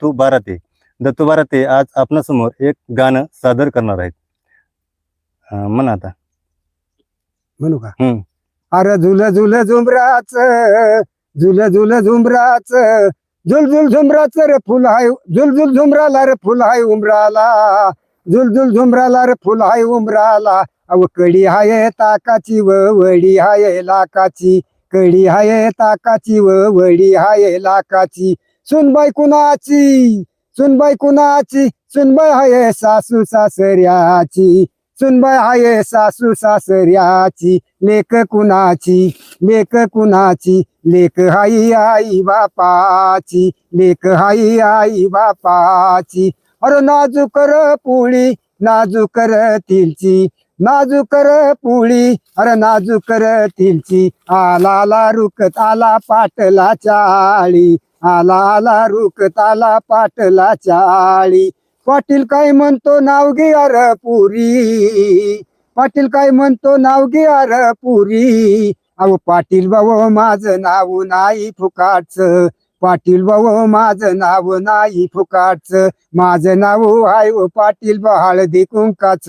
दत्तू बाराते दत्तू बाराते आज आपणासमोर एक गाणं सादर करणार आहेत. म्हणा आता. म्हणू का. अरे झुल झुल झुमराच झुल झुल झुमराच झुल झुल झुमराच रे फुल हाय झुल झुल झुमराला रे फुल हाय उमराला झुल झुल झुमराला रे फुल हाय उमराला. अव कडी हाय ताकाची व वडी हाय लाकाची कडी हाय ताकाची व वडी हाय लाकाची सुनबाई कुणाची? सुनबाई कुणाची? सुनबाई हाय सासू सासऱ्याची. सुनबाई हाय सासू सासऱ्याची. लेख कुणाची? लेख कुणाची? लेक हाई आई बापाची. लेख हाई आई बापाची. अरे नाजूकर पुळी नाजूकर तिलची. नाजूकर पुळी अरे नाजूकर तिलची. आला आला रुकत आला पाटला चाळी. आला आला रुकत आला पाटला चाळी. पाटील काय म्हणतो नाव घे अर पुरी. पाटील काय म्हणतो नाव घे अर पुरी. अहो पाटील भाऊ माझं नाव नाही फुकाटचं. पाटील भाऊ माझं नाव नाही फुकाटचं. माझं नाव आहे हो पाटील बा हळदी कुंकाच.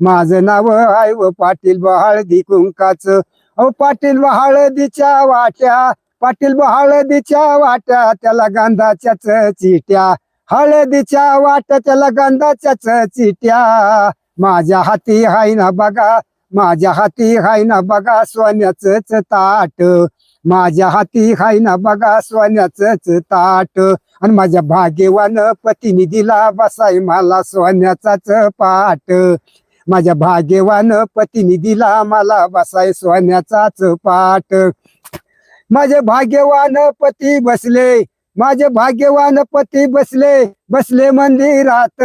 माझं नाव आहे व पाटील बा हळदी कुंकाच. अहो पाटील बा हळदीच्या वाट्या पाटील बा हळदीच्या वाट्या त्याला गांधाच्याच चिट्या. हळदीच्या वाट्या त्याला गांधाच्याच चिट्या. माझ्या हाती हाय ना बघा माझ्या हाती हाय ना बघा सोन्याच ताट. माझ्या हाती हाय ना बघा सोन्याच ताट. आणि माझ्या भाग्यवान पतीने दिला बसाय मला सोन्याचाच पाट. माझ्या भाग्यवान पतीने दिला मला बसाय सोन्याचाच पाठ. माझे भाग्यवान पती बसले माझे भाग्यवान पती बसले बसले मंदिरात.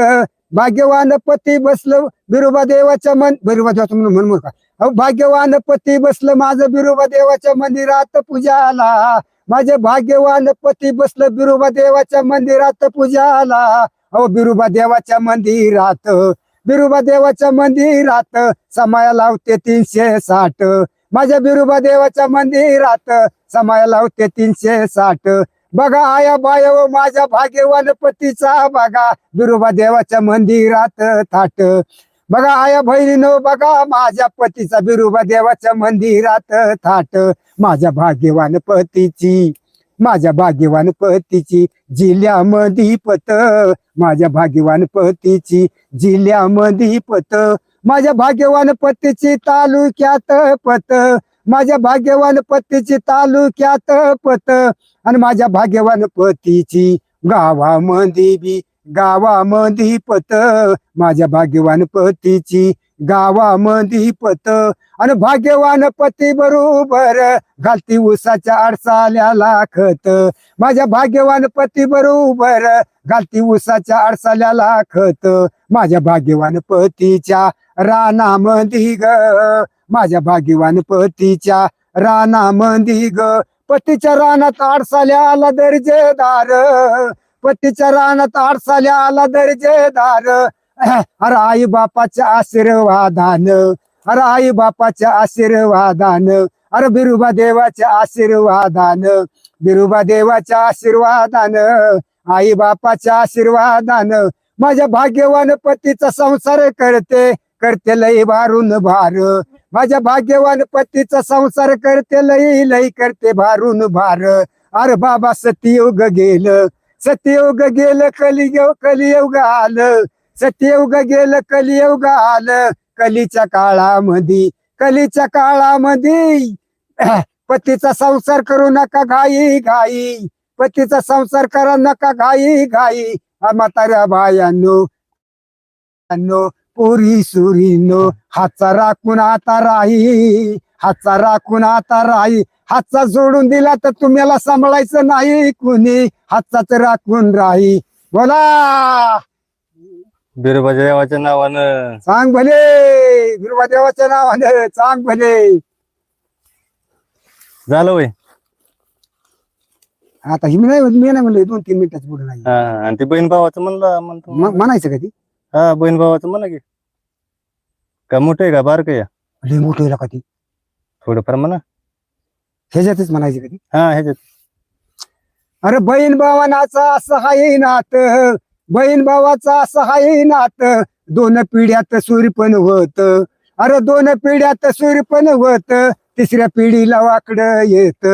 भाग्यवान पती बसलं बिरोबा देवाच्या मन बिरोबा देवाचं म्हणून म्हणून का अहो भाग्यवान पती बसलं माझं बिरोबा देवाच्या मंदिरात पूजाला. माझे भाग्यवान पती बसलं बिरोबा देवाच्या मंदिरात पूजाला. अहो बिरोबा देवाच्या मंदिरात. बिरुबा देवाच्या मंदिरात समाया लावते तीनशे साठ. माझ्या बिरुबा देवाच्या मंदिरात समाया लावते तीनशे साठ. बघा आया बाय व माझ्या भाग्यवान पतीचा बघा बिरुबा देवाच्या मंदिरात थाट. बघा आया बहिणीनो बघा माझ्या पतीचा बिरुबा देवाच्या मंदिरात थाट. माझ्या भाग्यवान पतीची माझ्या भाग्यवान पतीची जिल्ह्यामध्ये पत माझ्या भाग्यवान पतीची जिल्ह्यामध्ये पत. माझ्या भाग्यवान पतीची तालुक्यात पत माझ्या भाग्यवान पतीची तालुक्यात पत. आणि माझ्या भाग्यवान पतीची गावामध्ये बी गावामध्ये पत. माझ्या भाग्यवान पतीची गावामध्ये पत आणि भाग्यवान पती बरोबर घालती उसाच्या अडसाल्याला खत माझ्या भाग्यवान पती बरोबर घालती उसाच्या अडसाल्याला खत माझ्या भाग्यवान पतीच्या रानामध्ये ग. माझ्या भाग्यवान पतीच्या रानामध्ये ग. पतीच्या रानात आडसाल्या आला दर्जेदार. पतीच्या रानात आडसाल्या आला दर्जेदार. अरे आई बापाच्या आशीर्वादान अरे आई बापाच्या आशीर्वादान अरे बिरुबा देवाच्या आशीर्वादान बिरुबा देवाच्या आशीर्वादान आई बापाच्या आशीर्वादान. माझ्या भाग्यवान पतीचा संसार करते करते लई भारून भार. माझ्या भाग्यवान पतीचा संसार करते लई लई करते भारून भार. अरे बाबा सतयुग गेल सतयुग गेल कलियुग कलियुग आलं. सत्ययुग गेलं कलियुग आलं. कलीच्या काळामध्ये कलीच्या काळामध्ये पतीचा संसार करू नका घाई घाई. पतीचा संसार करा नका घाई घाई. म्हाताऱ्या बायांनो पुरी पोरी सुरीनो हातचा राखून आता राही. हातचा राखून आता राही. हातचा जोडून दिला तर तुम्हाला सांभाळायचं नाही कुणी. हातचाच राखून राही. बोला! बिरोबाच्या देवाच्या नावानं. सांग भले गुरुवादेवाच्या नावानं सांग भले. झालं वय? आता ही मी नाही मी नाही म्हणलं दोन तीन मिनिटाच पुढे नाही. हा आणि ते बहीण भावाचं म्हणलं म्हणतो. म- म्हणायचं का ती? हा बहीण भावाचं म्हणा की. का मोठं आहे का बारक आहे? लय मोठं आहे का ती? थोडंफार म्हणा. ह्याच्यातच म्हणायचं का ती? हा ह्याच्यात. अरे बहीण भावानाचा असं हाय नात. बहीण भावाचा असं हाय नात दोन पिढ्यात सूर्यपण होत. अरे दोन पिढ्यात सूर्यपण होत तिसऱ्या पिढीला वाकड येत.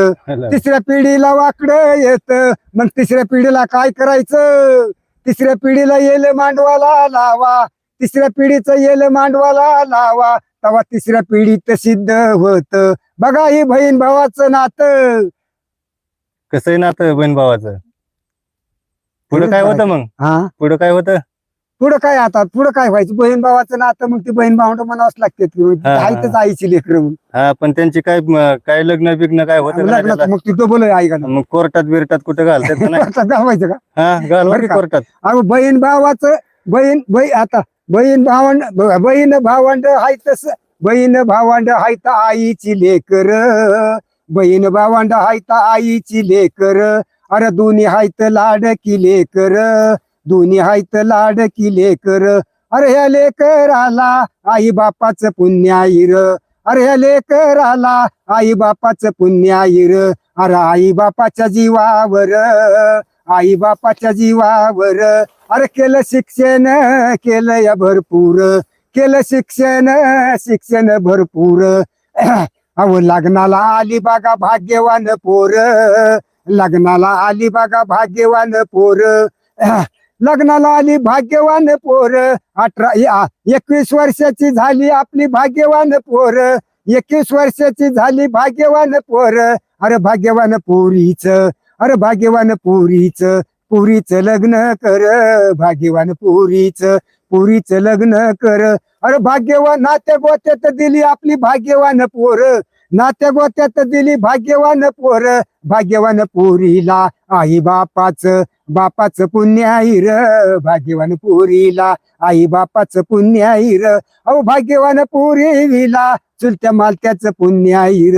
तिसऱ्या पिढीला वाकड येत मग तिसऱ्या पिढीला काय करायचं? तिसऱ्या पिढीला येल मांडवाला लावा तिसऱ्या पिढीचं येल मांडवाला लावा तेव्हा तिसऱ्या पिढीत सिद्ध होत. बघा ही बहीण भावाचं नातं. कसं नातं बहीण भावाचं? पुढं काय होतं मग? हा? पुढं काय होतं? पुढं काय आता? पुढं काय व्हायचं? बहीण भावाचं नातं मग ती बहीण भावंड म्हणावंच लागते. आईतच आईची लेकर हा पण त्यांची काय काय लग्न बिग्न काय होतं त्याला? मग ती डबल आई का मग कोर्टात बिरटात कुठं घालतात का नाही? आता घालवायचं का? हा घालवा बरं की का? कोर्टात. अहो बहीण भावाचं बहीण बहीण आता बहीण भावंड बहीण भावंड हाय तस. बहीण भावंड हाय तर आईची लेकर. बहीण भावंड हाय तर आईची लेकर. अरे दोन्ही हायत लाड लाडकी लेकर दोन्ही हायत लाड लाडकी लेकर. अरे ह्या लेकराला आई बापाच पुण्य आईर. अरे ह्या लेकराला आई बापाच पुण्य आईर. अरे आई बापाच्या जीवावर आई बापाच्या जीवावर. अरे केलं शिक्षण केलं या भरपूर. केलं शिक्षण शिक्षण भरपूर. अहो लग्नाला आली बागा भाग्यवान पोर. लग्नाला आली बघा भाग्यवान पोर. लग्नाला आली भाग्यवान पोर. अठरा एकवीस वर्षाची झाली आपली भाग्यवान पोर. एकवीस वर्षाची झाली भाग्यवान पोर. अरे भाग्यवान पोरीच अरे भाग्यवान पोरीच. पुरीच लग्न कर भाग्यवान पुरीच. पुरीच लग्न कर. अरे भाग्यवान नाते गोत्यात दिली आपली भाग्यवान पोर. नात्या गोत्यात दिली भाग्यवान पोर भाग्यवान पोरीला आई बापाच बापाच पुण्य आईर भाग्यवान पोरीला आई बापाच पुण्य आईर अहो भाग्यवान पोरीला चुलत्या मालत्याच पुण्य आईर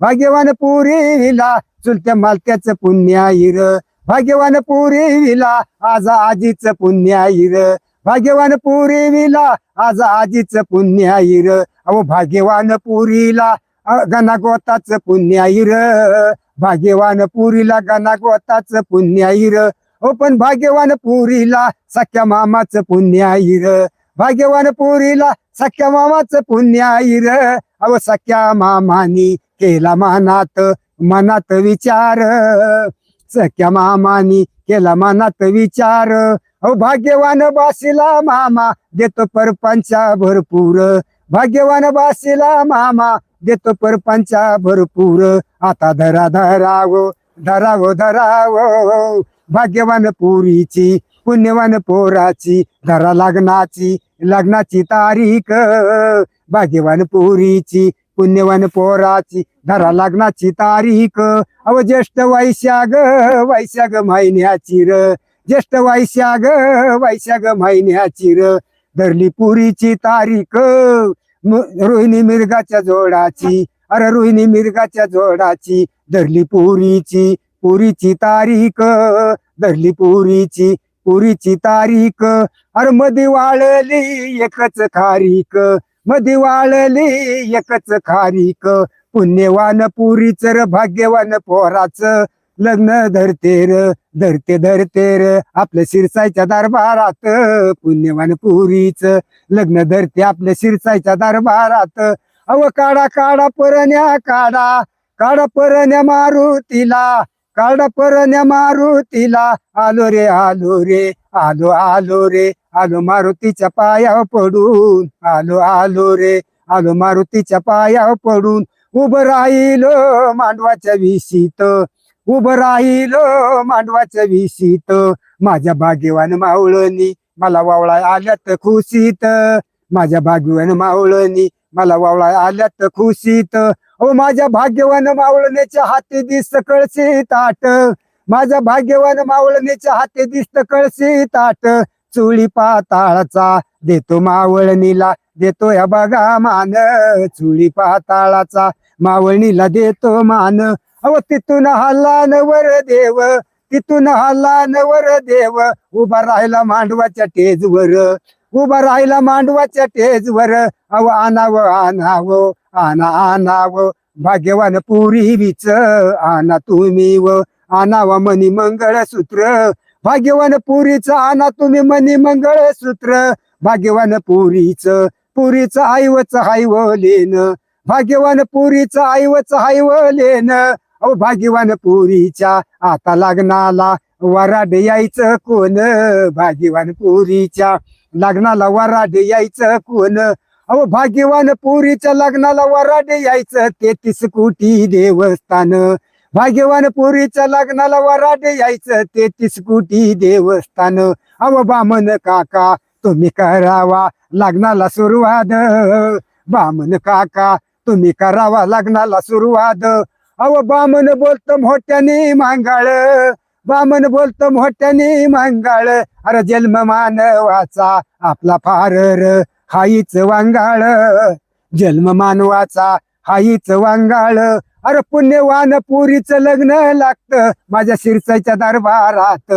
भाग्यवान पोरीला चुलत्या मालत्याच पुण्य आईर भाग्यवान पुरीला आज आजीच पुण्य आईर भाग्यवान पुरीला आज आजीच पुण्य आईर अहो भाग्यवान पुरीला गणागोताच पुण्याईर भाग्यवान पुरीला गणागोताच पुण्याईर हो पण भाग्यवान पुरीला सख्या मामाच पुण्याईर भाग्यवान पुरीला सख्या मामाचं पुण्याईर आईर अहो सख्या मामानी केला मनात मनात विचार. सख्या मामानी केला मनात विचार. अहो भाग्यवान बासीला मामा देतो परपंचा भरपूर. भाग्यवान बासीला मामा देतो परपांचा भरपूर. आता धरा धरावो धरावो धरावो. भाग्यवान पुरीची पुण्यवान पोराची धरा लग्नाची लग्नाची तारीख. भाग्यवान पुरीची पुण्यवान पोराची धरा लग्नाची तारीख. अव ज्येष्ठ वैशाग वैशाख महिन्याची र. ज्येष्ठ वैशाग वैशाख महिन्याची र. धरली पुरीची तारीख. रोहिणी मिरगाच्या जोडाची अरे रोहिणी मिरगाच्या जोडाची धरली पुरीची पुरीची तारीख धरली पुरीची पुरीची तारीख. अरे मधी वाळली एकच खारीक मधी वाळली एकच खारीक. पुण्यवान पुरीच र भाग्यवान पोराच लग्न धरते र धरते धरते र. आपल्या शिरसाईच्या दरबारात पुण्यवान पुरीच. लग्न धरते आपल्या शिरसाईच्या दरबारात. अव काढा काढा परण्या काढा. काढा परण्या मारुतीला. काढा परण्या मारुतीला. आलो रे आलो रे आलो आलो रे. आलो मारुतीच्या पायावर पडून. आलो आलो रे. आलो मारुतीच्या पायावर पडून. उभं राहिलो मांडवाच्या विशीत. उभं राहिलो मांडवाचं विशीत. माझ्या भाग्यवान मावळणी मला वावळा आल्यात खुशीत. माझ्या भाग्यवान मावळणी मला वावळा आल्यात खुशीत. ओ माझ्या भाग्यवान मावळण्याच्या हाती दिसत कळशी ताट. माझ्या भाग्यवान मावळणीच्या हाती दिसत कळशी ताट. चुळी पाताळाचा देतो मावळणीला देतो या बघा मान. चुळी पाताळाचा मावळणीला देतो मान. अव तिथून हल्ला नवर देव तिथून हल्ला नवर देव उभा राहिला मांडवाच्या टेजवर उभा राहिला मांडवाच्या टेजवर अव आणाव आणाव आना आणाव भाग्यवान पुरी विच आना तुम्ही व आणावा मनी मंगळसूत्र भाग्यवान पुरीचं आना तुम्ही मनी मंगळसूत्र भाग्यवान पुरीचं पुरीचं आईवच हायवलेन भाग्यवान पुरीचं आईवच हायवलेन अहो भाग्यवान पुरीच्या आता लग्नाला वराड यायचं कोण? भाग्यवान पुरीच्या लग्नाला वराड यायचं कोण? अहो भाग्यवान पुरीच्या लग्नाला वराड यायचं तेहतीस कोटी देवस्थान. भाग्यवान पुरीच्या लग्नाला वराड यायचं तेहतीस कोटी देवस्थान. अहो बामन काका तुम्ही करावा लग्नाला सुरुवात. बामन काका तुम्ही करावा लग्नाला सुरुवात. अहो बामन बोलतो मोठ्याने मांगाळ बामन बोलतो मोठ्याने मांगाळ. अरे जन्म मानवाचा आपला फार हाईच वांगाळ. जन्म मानवाचा हाईच वांगाळ. अरे पुण्यवान पुरीचं लग्न लागतं माझ्या शिरसाईच्या दरबारात.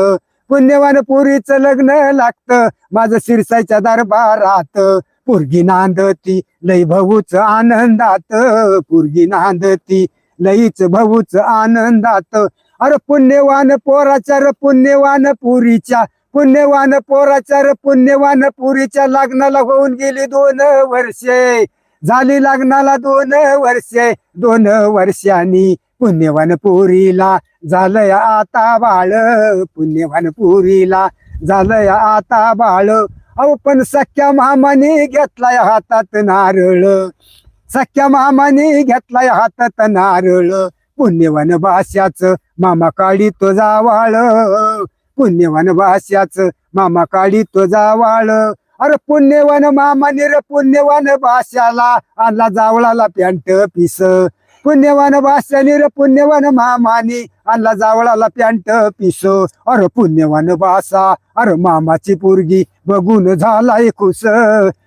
पुण्यवान पुरीचं लग्न लागतं माझं शिरसाईच्या दरबारात. पुरगी नांदती लय भाऊच आनंदात. पुरगी नांदती लईच भाऊच आनंदात. अरे पुण्यवान पोराच्या र पुण्यवान पुरीच्या पुण्यवान पोराच्या र पुण्यवान पुरीच्या लग्नाला होऊन गेली दोन वर्षे. झाली लग्नाला दोन वर्षे दोन वर्षांनी पुण्यवान पुरीला झालंय आता बाळ पुण्यवान पुरीला झालंय आता बाळ. अहो पण सख्या मामाने घेतलाय हातात नारळ. सख्या मामाने घेतलाय हातात नारळ. पुण्यवन भाष्याच मामा काळी तो जावाळ. पुण्यवन भाष्याच मामा काळी तो जावाळ. अरे पुण्यवन मामाने रे पुण्यवन भाष्याला आणला जावळाला पॅन्ट पिस. पुण्यवान बासनी रे पुण्यवान मामाने. आणला जावळाला पॅन्ट पिस. अरे पुण्यवान बासा अरे मामाची पोरगी बघून झालाय खुस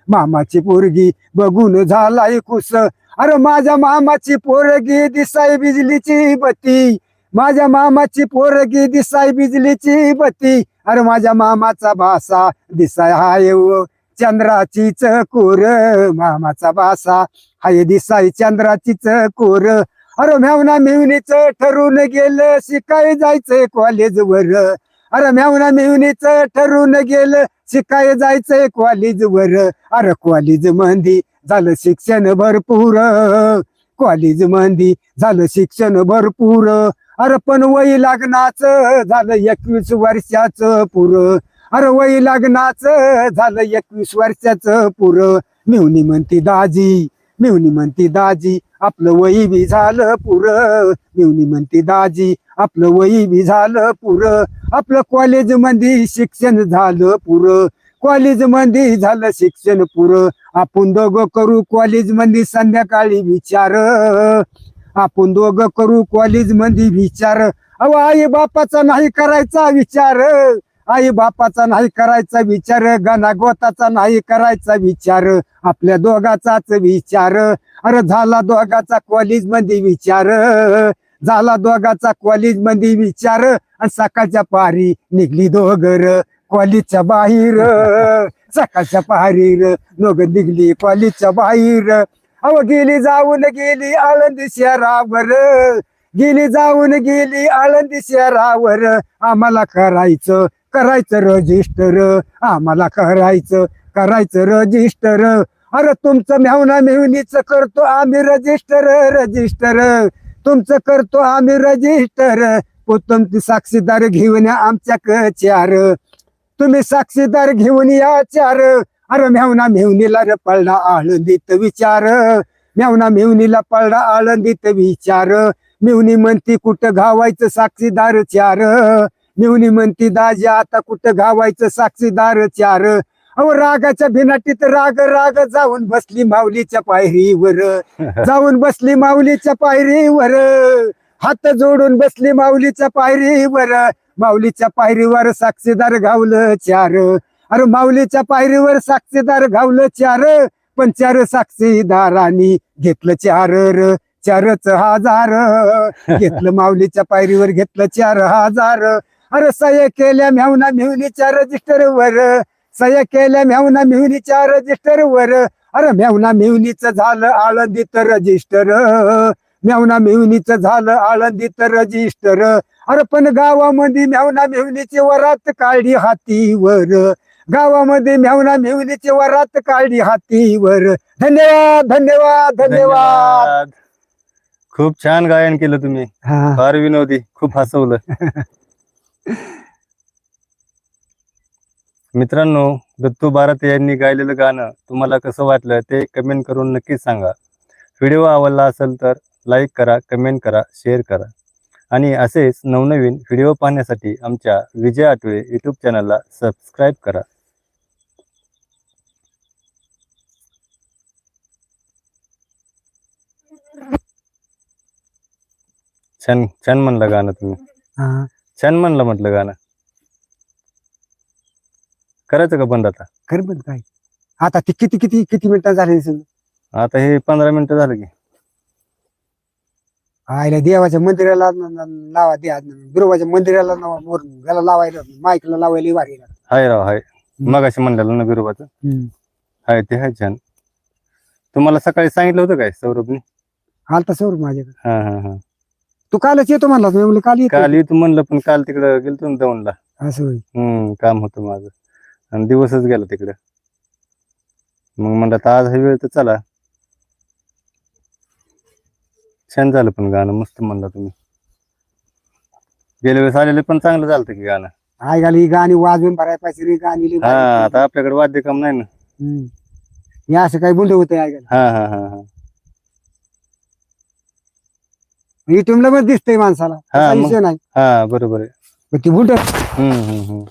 मामाची पोरगी बघून झालाय खुस अरे माझ्या मामाची पोरगी दिसाय बिजलीची बती माझ्या मामाची पोरगी दिसाय बिजलीची बती अरे माझ्या मामाचा बासा दिसाय हाय व चंद्राची चकोर मामाचा बासा. हाय दिसाई चंद्राची चकोर. अरे म्यावना मेवणीच ठरून गेलं शिकाय जायचंय कॉलेजवर अरे म्यावना मेवणीच ठरून गेलं शिकाय जायचंय कॉलेजवर अरे कॉलेज मंदी झालं शिक्षण भरपूर. कॉलेज मंदी झालं शिक्षण भरपूर. अरे पण वय लग्नाचं झालं एकवीस वर्षाचं पुर. अरे वय लग्नाचं झालं एकवीस वर्षाचं पुर. मिवनी म्हणती दाजी मिवनी म्हणती दाजी आपलं वही बी झालं पुर. मिवनी म्हणती दाजी आपलं वही बी झालं पुर. आपलं कॉलेजमध्ये शिक्षण झालं पुर. कॉलेजमध्ये झालं शिक्षण पुर. आपण दोघं करू कॉलेजमध्ये संध्याकाळी विचार. आपण दोघं करू कॉलेजमध्ये विचार. अहो आई बापाचा नाही करायचा विचार. आई बापाचा नाही करायचा विचार गणागोताचा नाही करायचा विचार आपल्या दोघाचाच विचार. अरे झाला दोघाचा कॉलेजमध्ये विचार झाला दोघाचा कॉलेजमध्ये विचार आणि सकाळच्या पारी निघली दोघर कॉलेजच्या बाहेर. सकाळच्या पारी दोघ निघली कॉलेजच्या बाहेर. अहो गेली जाऊन गेली आळंदी शहरावर. गेली जाऊन गेली आळंदी शहरावर. आम्हाला करायचं करायचं रजिस्टर आम्हाला करायचं करायचं रजिस्टर. अरे तुमचं मेवना मेवणीच करतो आम्ही रजिस्टर रजिस्टर. तुमचं करतो आम्ही रजिस्टर. तुमची साक्षीदार घेऊन या आमच्या कचार तुम्ही साक्षीदार घेऊन या चार. अरे मेवना मेवणीला र पळला आळंदीत विचार. मेवना मेवणीला पळला आळंदीत विचार. मेवणी म्हणती कुठं घावायचं साक्षीदार चार? मेवणी म्हणती दाजी आता कुठं घावायचं साक्षीदार चार. अहो रागाच्या भिनाटीत राग राग जाऊन बसली माऊलीच्या पायरीवर. जाऊन बसली माऊलीच्या पायरीवर. हात जोडून बसली माऊलीच्या पायरीवर. माऊलीच्या पायरीवर साक्षीदार गावलं चार. अरे माऊलीच्या पायरीवर साक्षीदार गावलं चार. पण चार साक्षीदारांनी घेतलं चार र. चारच हजार. घेतलं माऊलीच्या पायरीवर घेतलं चार हजार. अरे सह्य केल्या मेवना मेहुनीच्या रजिस्टर वर. सह्य केल्या मेवना मेहुनीच्या रजिस्टर वर. अरे मेवना मेहुनीच झालं आळंदीत रजिस्टर मेवना मेवणीच झालं आळंदीत रजिस्टर अरे पण गावामध्ये मेवना मेवणीची वरात काढली हातीवर. गावामध्ये मेवना मेवणीची वरात काढली हातीवर. धन्यवाद धन्यवाद धन्यवाद. खूप छान गायन केलं तुम्ही. फार विनोदी खूप हसवलं. मित्रांनो दत्तू भारत यांनी गायलेलं गाणं तुम्हाला कसं वाटलं ते कमेंट करून नक्कीच सांगा. व्हिडिओ आवडला असेल तर लाईक करा कमेंट करा शेअर करा. आणि असेच नवनवीन व्हिडिओ पाहण्यासाठी आमच्या विजय आठवे यूट्यूब चॅनलला सबस्क्राईब करा. छान छान म्हणलं गाणं तुम्ही. हा. छान म्हणलं म्हटलं गाणं. करायचं का बंद आता? खरं पण काय? आता ते किती किती किती मिनिटं झाले आता हे पंधरा मिनिटं झालं की. आयला देवाच्या मंदिराला न- न- लावा द्या गुरुवाच्या मंदिराला न- मोर- याला लावायला माईकला लावायला भारी आहे. हाय राव हाय. मगाशी म्हणलेलं ना बिरोबाचं हम्म. हाय ते हाय छान. तुम्हाला सकाळी सांगितलं होतं काय सौरभने? आलता सौर माझ्याकडे. हा हा हा. तू कालच येतो म्हणला मी म्हणलं काल येतो काल येतो म्हणलं पण काल तिकडं गेलतो ना दौंडला. असं होय. हम्म काम होतं माझं. आणि दिवसच गेला तिकडं. मग म्हणलं आता आज हा वेळ तर चला. छान झालं पण गाणं मस्त म्हणलं तुम्ही. गेल्या वेळेस आलेलं पण चांगलं झालं की गाणं. आय गाली ही गाणी वाजवून भरायला पाहिजे रे गाणी लई हा भारी. आता आपल्याकडे वाद्यकाम नाही ना. हम्म. हे असं काही बुंड होत हा हा हा हा. युट्यूबला पण दिसतंय माणसाला. हा, मग. विषय नाही. हा बरोबर आहे. ती बुंड हम्म हम्म हम्म.